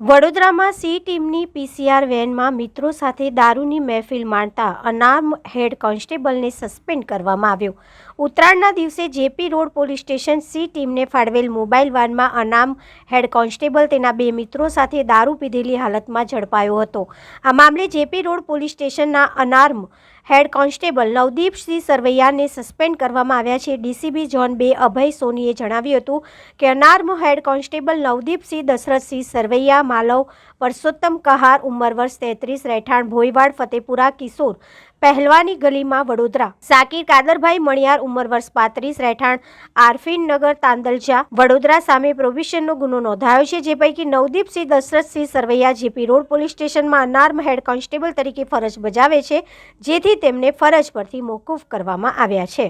વડોદરામાં સી ટીમની પીસીઆર વેનમાં મિત્રો સાથે દારૂની મહેફિલ માણતા અનામ હેડ કોન્સ્ટેબલને સસ્પેન્ડ કરવામાં આવ્યો. ઉત્તરાયણના દિવસે JP road police station C ટીમને ફાળવેલ મોબાઈલ વાનમાં અનામ હેડ કોન્સ્ટેબલ તેના બે મિત્રો સાથે દારૂ પીધેલી હાલતમાં ઝડપાયો હતો. આ મામલે જેપી રોડ પોલીસ સ્ટેશનના અનાર્મ હેડ કોન્સ્ટેબલ નવદીપસિંહ સરવૈયાને સસ્પેન્ડ કરવામાં આવ્યા છે. ડીસીબી ઝોન બે અભય સોનીએ જણાવ્યું હતું કે unarmed head constable Navdeepsinh Dashrathsinh Sarvaiya, Malav Parsottam Kahar, ઉંમર વર્ષ તેત્રીસ, રહેઠાણ ભોયવાડ, ફતેપુરા, કિશોર પહેલવાની ગલીમાં વડોદરા. સાકીર કાદરભાઈ મણિયાર, ઉંમર વર્ષ પાંત્રીસ, રહેઠાણ આરફીન નગર, તાંદલજા. વડોદરા સામે પ્રોવિશનનો ગુનો નોંધાયો છે, જે પૈકી Navdeepsinh Dashrathsinh Sarvaiya, JP road police સ્ટેશનમાં અનાર્મ હેડ કોન્સ્ટેબલ તરીકે ફરજ બજાવે છે, જેથી તેમને ફરજ પરથી મોકૂફ કરવામાં આવ્યા છે.